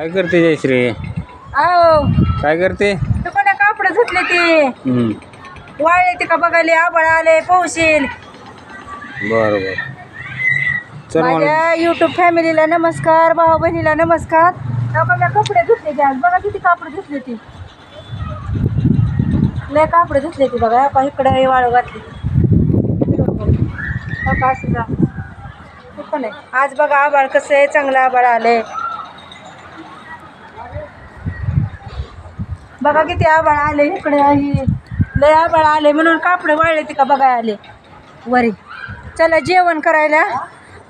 काय करते जयश्री? आओ. काय करते? तू कोणा कापड धुतले ते? हम्म. वाळले ते का बघायले? आबळ आले पाऊशील बरं बरं चल मला माझ्या युट्यूब फॅमिलीला नमस्कार भाऊ बहिणीला नमस्कार. कपडे धुतले ते आज. बघा किती कापड धुतले ती. लय कापड धुतले ती बघा. आपण इकडे हे वाळू घातली हो का असं जा. हे पण आहे. आज बघा आबाळ कसं आहे. चांगलं आबाळ आलंय. बघा किती आबाळ आले इकडे आहे. लय आबाळ आले. म्हणून कापडे वाळले ते का बघा आले. वरी. चला जेवण करायला.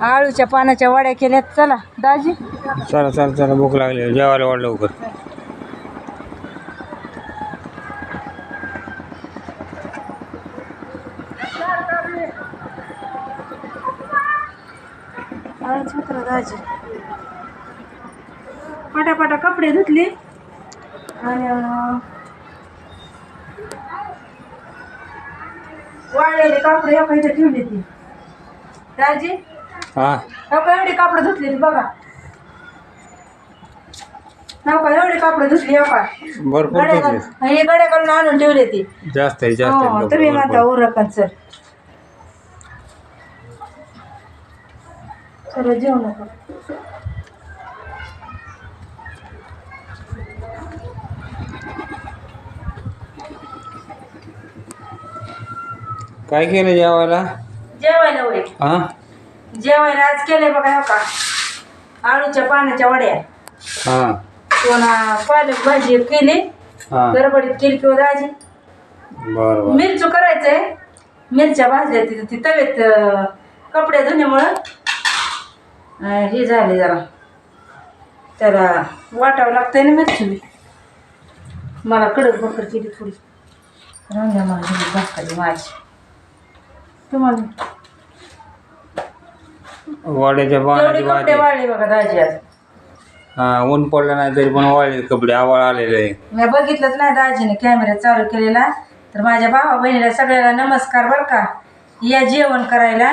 आळूच्या पानाच्या वड्या केल्यात. चला दाजी. चला चला चला भूक लागली. जेवायला वाढ लवकर. आळूच उतरा दाजी. पटापटा कपडे धुतले. वाळलेले कपडे एका इथे ठेवले ती दाजी हा हो एवढे कापडे धुतले बघा हो एवढे कापडे धुतले हो का भरपूर गड्या हे गड्या घालून आणून ठेवले ती जास्त आहे जास्त हो तुम्ही भरपूर, म्हणता भरपूर. उरकन सर चला जेवू काय केलं जेवायला? जेवायला वय हा जेवायला आज केले बघा हो का? आळूच्या पाण्याच्या वड्या. हा. कोणा पालक भाजी केली हा. गडबडीत केली किंवा दाजी. बरं बरं. मिरचू करायचंय. मिरच्या भाजल्या तिथे ती तवेत अं, कपडे धुण्यामुळं. अं, हे झाले जरा. त्याला वाटावं लागतंय ना मिरची. बी. मला कडक भाकर केली थोडी. रांग्या माझी भाकरी माझी. तुम्हाला. वाड्याच्या तेवढे पाण्याची कपडे वाळले बघा दाजी आज. हा ऊन पडलं नाही तरी पण वाळले कपडे आवाळ आलेले आहे. मी बघितलंच नाही दाजीने कॅमेरा चालू केलेला. तर माझ्या भावा बहिणीला सगळ्याला नमस्कार बरं का. या जेवण करायला.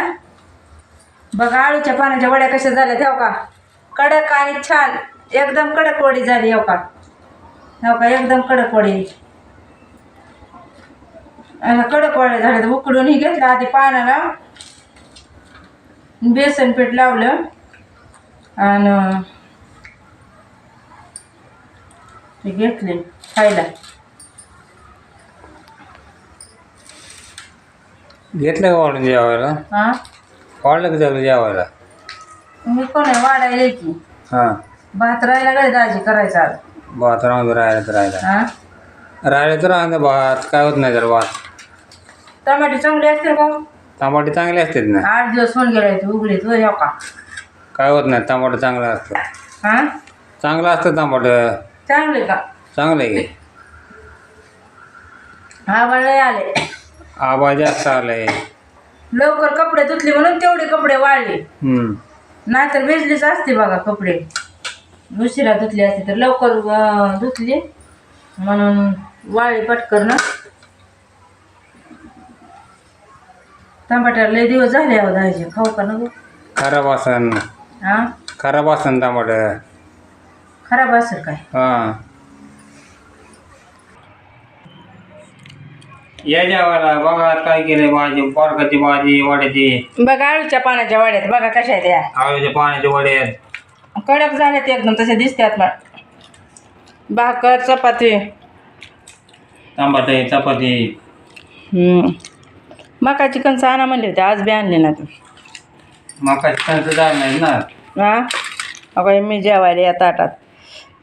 बघा आळूच्या पाण्याच्या वड्या कशा झाल्या ठेव का. कडक आणि छान एकदम कडक वडी झाली हो का. हो का एकदम कडक वडी. कडक वड्या झाल्या तर उकडूनही घेतलं आधी पाण्याला बेसन पीठ लावलं. आणि ते घेतले खायला. घेतलं का वाढून जेवायला? हा वाढलं का सगळं जेवायला? मी कोण आहे वाढायला की हा. भात राहायला गळे दाजी करायचा आज. भात राहून राहिलं तर राहिला. हा राहिलं तर राहतं भात काय होत नाही तर भात. टमाटे चांगले असतील का? टमाटे चांगले असतात ना. आठ दिवस होऊन गेले ते उघडे तू का? काय होत नाही टमाटं चांगलं असतं हा? चांगलं असतं टमाटं. चांगले का? चांगलं आहे. की हा वळे आले. आवाज जास्त आलाय लवकर कपडे धुतले म्हणून तेवढे कपडे वाळले. हम्म. नाहीतर भिजलीच असते बघा कपडे. उशिरा धुतले असते तर लवकर अं, धुतले. म्हणून वाळले पटकर टमाटर लय दिवस झाले अहो दाजी खाऊ का नको? खराब असन. हा खराब असन टमाटर खराब असेल काय? हां. या जेवायला बघा काय केलंय भाजी. पालकाची भाजी वड्याची. बघा आळूच्या पाण्याच्या वाड्यात. बघा कशा आहेत त्या आळूच्या पाण्याचे वडे कडक झाल्यात एकदम तसे दिसतात मग भाकर चपाती. टमाटे चपाती. हम्म. मकाची कणसं आणा म्हणले होते आज बी आणले ना तू. मका चिकनचं दार नाही ना. हा? अगं मी जेवायला या ताटात.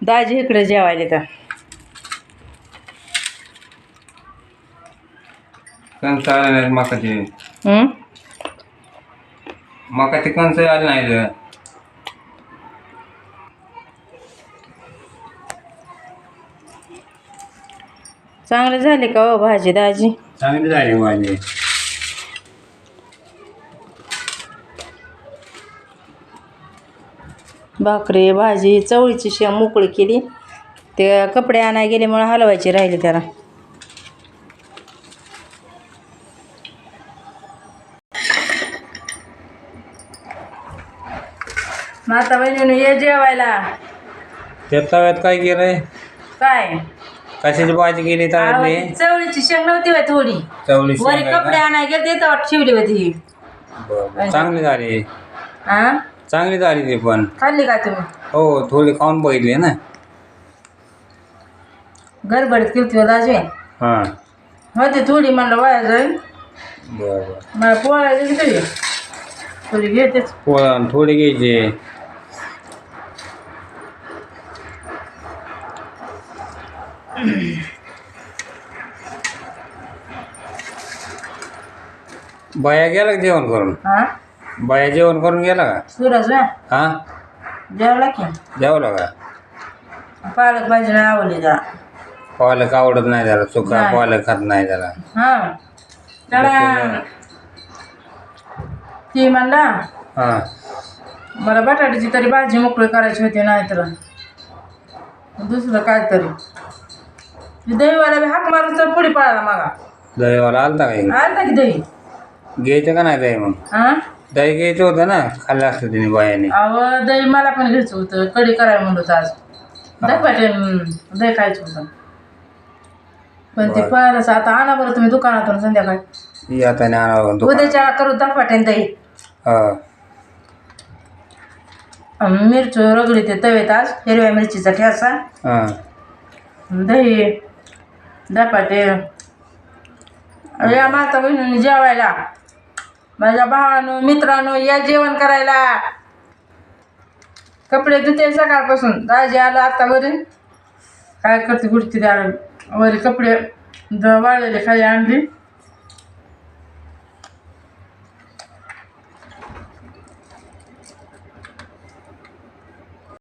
दाजी इकडे जेवायला तर. कणसं आले मकाचे आले नाहीत चांगले झाले का हो भाजी दाजी? चांगली झाली भाजी भाकरी भाजी चवळीची शेंग मोकळी केली. ते कपडे आणाय गेल्यामुळे हलवायची राहिली त्याला. माता बहिणीनं ये जेवायला. त्या तव्यात काय केलंय? काय? कशाची भाजी केली आवडली. चवळीची शेंग नव्हती बाई थोडी. वरी शेंगा कपडे? आणाय गेले तेव्हा ठेवली होती. बरं, बरं. चांगली झाली. हा चांगली झाली ती पण. खाल्ली का तुम्ही? हो थोडी खाऊन बघितली ना. गडबडीत किरती दाजवे हां. होती थोडी म्हणलं वाया जाईल बरं. बरं मला दिली तरी थोडी घेतेच. पोळा थोडी घ्यायची. बाया गेला का जेवण करून? हा? बाया जेवण करून गेला का? सुरज ना? हा? जेवला की? जेवला का? पालक भाजी नाही आवडली जरा पालक आवडत नाही त्याला चुका नाही. पालक खात नाही त्याला. हा. त्याला ती म्हणला हा. मला बटाट्याची तरी भाजी मोकळी करायची होती नाही तर दुसरं काय तरी ती दहीवाला बी हाक मारून तर पुढे पळाला मागा. दहीवाला आलता का? इकडे? आलता की दही? घ्यायचं का नाही दही मग? हा दही घ्यायचं होतं ना खाल्लं असतं तिने बायाने. अव दही मला पण घ्यायचं होतं. कढी करायला म्हणलं होतं आज. धपाटे दही खायचं होतं. पण ते बरं. आता आणा बरं तुम्ही दुकानातून संध्याकाळी. आता आणावं दुकान उद्याच्या करू आणि दही. हा. मिरची रगडी ते तवेत आज हिरव्या मिरचीचा ठ्यासा हा. दही धपाटे. या माता बहिणींनी जेवायला. माझ्या भावानं मित्रांनो या जेवण करायला. कपडे धुते सकाळपासून. दाजी आला आता वरी काय करते गुडती द्या वरी कपडे द वाळलेले खाली आणली.